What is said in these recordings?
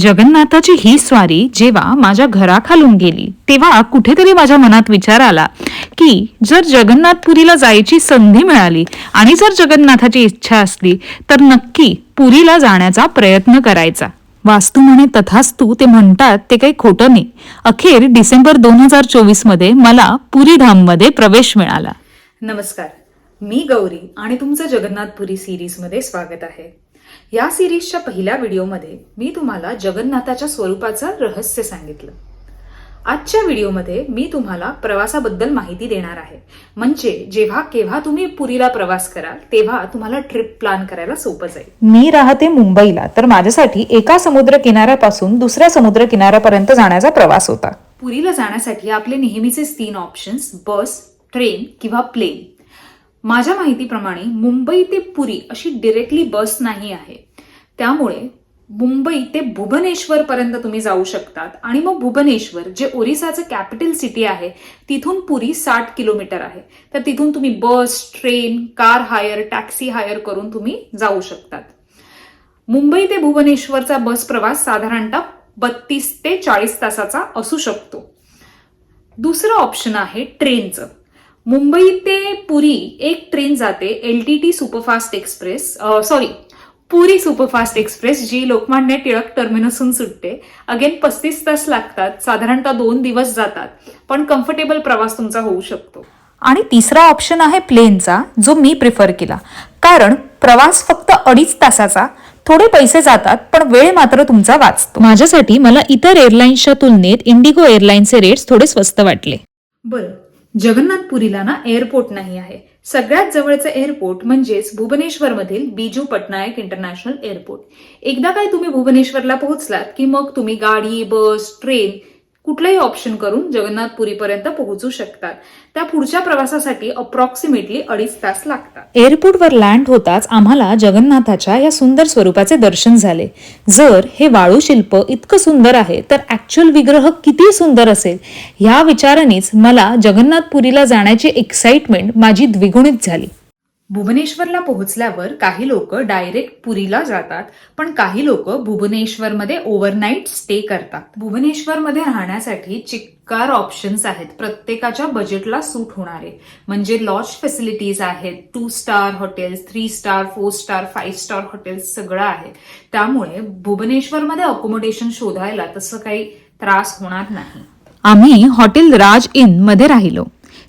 जगन्नाथाची ही स्वारी जेव्हा माझ्या घराखालून गेली तेव्हा कुठेतरी माझ्या मनात विचार आला की जर जगन्नाथपुरीला जायची संधी मिळाली आणि जर जगन्नाथाची इच्छा असली तर नक्की पुरीला जाण्याचा प्रयत्न करायचा. वास्तू म्हणे तथास्तू ते म्हणतात ते काही खोटं नाही. अखेर डिसेंबर दोन हजार चोवीसमध्ये मला पुरी धाममध्ये प्रवेश मिळाला. नमस्कार. मी गौरी आणि तुमचं जगन्नाथपुरी सिरीजमध्ये स्वागत आहे. या सिरीजच्या पहिल्या व्हिडिओमध्ये मी तुम्हाला जगन्नाथाच्या स्वरूपाचं रहस्य सांगितलं. आजच्या व्हिडिओमध्ये मी तुम्हाला प्रवासाबद्दल माहिती देणार आहे. म्हणजे जेव्हा केव्हा तुम्ही पुरीला प्रवास कराल तेव्हा तुम्हाला ट्रिप प्लॅन करायला सोपं जाईल. मी राहते मुंबईला तर माझ्यासाठी एका समुद्र किनाऱ्यापासून दुसऱ्या समुद्र किनाऱ्यापर्यंत जाण्याचा प्रवास होता. पुरीला जाण्यासाठी आपले नेहमीचेच तीन ऑप्शन्स बस ट्रेन किंवा प्लेन माझ्या माहितीप्रमाणे मुंबई ते पुरी अशी डिरेक्टली बस नाही आहे. त्यामुळे मुंबई ते भुवनेश्वरपर्यंत तुम्ही जाऊ शकतात. आणि मग भुवनेश्वर जे ओरिसाचं कॅपिटल सिटी आहे तिथून पुरी साठ किलोमीटर आहे. तर तिथून तुम्ही bus train car hire taxi hire करून तुम्ही जाऊ शकतात. मुंबई ते भुवनेश्वरचा बस प्रवास साधारणतः बत्तीस ते चाळीस तासाचा असू शकतो. दुसरं ऑप्शन आहे ट्रेनचं मुंबई ते पुरी एक ट्रेन जाते L T T superfast express sorry Puri superfast express जी लोकमान्य टिळक टर्मिनसहून सुटते. अगेन पस्तीस तास लागतात. साधारणतः दोन दिवस जातात. पण कम्फर्टेबल प्रवास तुमचा होऊ शकतो. आणि तिसरा ऑप्शन आहे प्लेनचा जो मी प्रिफर केला. कारण प्रवास फक्त अडीच तासाचा थोडे पैसे जातात पण वेळ मात्र तुमचा वाचतो. माझ्यासाठी मला इतर एअरलाईन्सच्या तुलनेत इंडिगो एअरलाईनचे रेट्स थोडे स्वस्त वाटले. बरं. जगन्नाथपुरीला ना एअरपोर्ट नाही आहे. सगळ्यात जवळचं एअरपोर्ट म्हणजेच भुवनेश्वरमधील बिजू पटनायक इंटरनॅशनल एअरपोर्ट एकदा काय तुम्ही भुवनेश्वरला पोहोचलात की मग तुम्ही गाडी बस ट्रेन कुठलंही ऑप्शन करून जगन्नाथपुरीपर्यंत पोहोचू शकतात. त्या पुढच्या प्रवासासाठी अप्रॉक्सिमेटली अडीच तास लागतात. एअरपोर्टवर लँड होताच आम्हाला जगन्नाथाच्या या सुंदर स्वरूपाचे दर्शन झाले. जर हे वाळू शिल्प इतकं सुंदर आहे तर ॲक्च्युअल विग्रह किती सुंदर असेल? ह्या विचारानेच मला जगन्नाथपुरीला जाण्याची एक्साइटमेंट माझी द्विगुणित झाली. भुवनेश्वरला पोहोचल्यावर काही लोक डायरेक्ट पुरीला जातात पण काही लोक भुवनेश्वरमध्ये ओव्हरनाईट स्टे करतात. भुवनेश्वरमध्ये राहण्यासाठी चिक्कार ऑप्शन्स आहेत. प्रत्येकाच्या बजेटला सूट होणारे म्हणजे लॉज फॅसिलिटीज आहेत two star hotels three star four star five star hotels सगळं आहे. त्यामुळे भुवनेश्वरमध्ये अकोमोडेशन शोधायला तसं काही त्रास होणार नाही. आम्ही हॉटेल राज इनमध्ये राहिलो.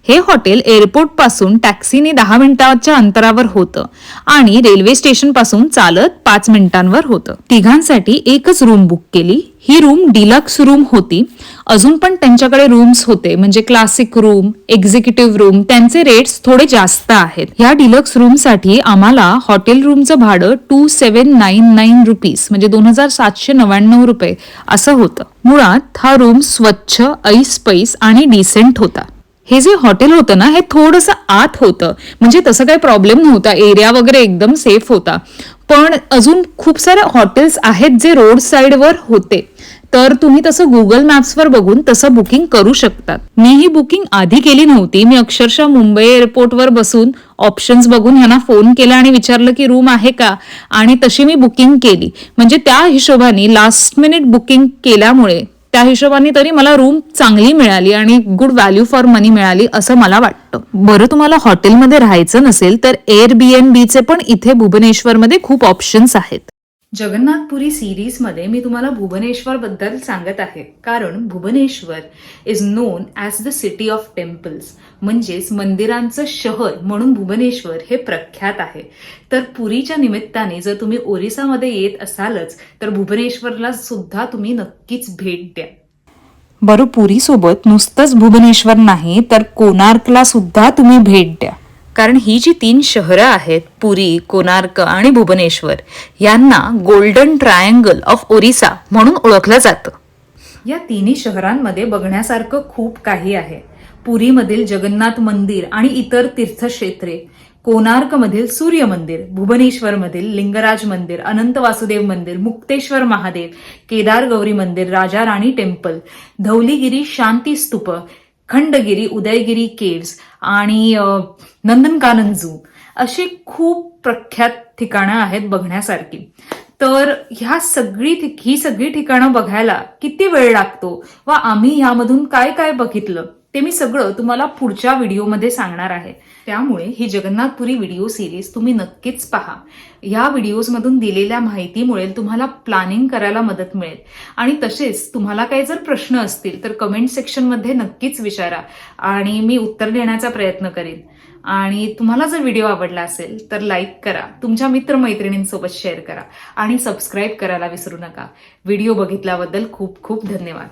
हे हॉटेल एअरपोर्टपासून टॅक्सीने दहा मिनिटाच्या अंतरावर होतं आणि रेल्वे स्टेशनपासून चालत पाच मिनिटांवर होतं. तिघांसाठी एकच रूम बुक केली. ही रूम डिलक्स रूम होती. अजून पण त्यांच्याकडे रूम्स होते. म्हणजे क्लासिक रूम एक्झिक्युटिव्ह रूम त्यांचे रेट्स थोडे जास्त आहेत. ह्या डिलक्स रूमसाठी आम्हाला हॉटेल रूमचं भाडं two seven nine nine rupees म्हणजे दोन हजार सातशे नव्याण्णव रुपये असं होतं. मुळात हा रूम स्वच्छ ऐस पैस आणि डिसेंट होता. हे जे हॉटेल होतं ना हे थोडंसं आत होतं. म्हणजे तसं काही प्रॉब्लेम नव्हता. एरिया वगैरे एकदम सेफ होता. पण अजून खूप सारे हॉटेल्स आहेत जे रोड साईडवर होते. तर तुम्ही तसं गुगल मॅप्सवर बघून तसं बुकिंग करू शकतात. मी ही बुकिंग आधी केली नव्हती. मी अक्षरशः मुंबई एअरपोर्टवर बसून ऑप्शन्स बघून ह्यांना फोन केला आणि विचारलं की रूम आहे का? आणि तशी मी बुकिंग केली. म्हणजे त्या हिशोबाने लास्ट मिनिट बुकिंग केल्यामुळे त्या हिशोबाने तरी मला रूम चांगली मिळाली आणि गुड व्हॅल्यू फॉर मनी मिळाली असं मला वाटतं. बरं तुम्हाला हॉटेलमध्ये राहायचं नसेल तर एअर बी एन बीचे पण इथे भुवनेश्वरमध्ये खूप ऑप्शन्स आहेत. जगन्नाथपुरी सिरीजमध्ये मी तुम्हाला भुवनेश्वरबद्दल सांगत आहे. कारण Bhubaneswar is known as the city of temples म्हणजेच मंदिरांचं शहर म्हणून भुवनेश्वर हे प्रख्यात आहे. तर पुरीच्या निमित्ताने जर तुम्ही ओरिसामध्ये येत असालच तर भुवनेश्वरला सुद्धा तुम्ही नक्कीच भेट द्या. बरं पुरीसोबत नुसतंच भुवनेश्वर नाही तर कोणार्कला सुद्धा तुम्ही भेट द्या. कारण ही जी तीन शहरं आहेत पुरी कोणार्क आणि भुवनेश्वर यांना गोल्डन ट्रायंगल ऑफ ओरिसा म्हणून ओळखलं जातं. या तिन्ही शहरांमध्ये बघण्यासारखं खूप काही आहे. पुरीमधील जगन्नाथ मंदिर आणि इतर तीर्थक्षेत्रे कोणार्कमधील सूर्य मंदिर भुवनेश्वरमधील लिंगराज मंदिर अनंत वासुदेव मंदिर मुक्तेश्वर महादेव केदार गौरी मंदिर राजा राणी टेम्पल धौलीगिरी शांती स्तूप खंडगिरी उदयगिरी केव्स आणि नंदनकानन झू अशी खूप प्रख्यात ठिकाणं आहेत बघण्यासारखी. तर ह्या सगळी ही सगळी ठिकाणं बघायला किती वेळ लागतो? व आम्ही ह्यामधून काय काय बघितलं? ते मी सगळं तुम्हाला पुढच्या व्हिडिओमध्ये सांगणार आहे. त्यामुळे ही जगन्नाथपुरी व्हिडिओ सिरीज तुम्ही नक्कीच पहा. या व्हिडिओजमधून दिलेल्या माहितीमुळे तुम्हाला प्लॅनिंग करायला मदत मिळेल. आणि तसेच तुम्हाला काही जर प्रश्न असतील तर कमेंट सेक्शनमध्ये नक्कीच विचारा. आणि मी उत्तर देण्याचा प्रयत्न करेन. आणि तुम्हाला जर व्हिडिओ आवडला असेल तर लाईक करा. तुमच्या मित्रमैत्रिणींसोबत शेअर करा. आणि सबस्क्राईब करायला विसरू नका. व्हिडिओ बघितल्याबद्दल खूप खूप धन्यवाद.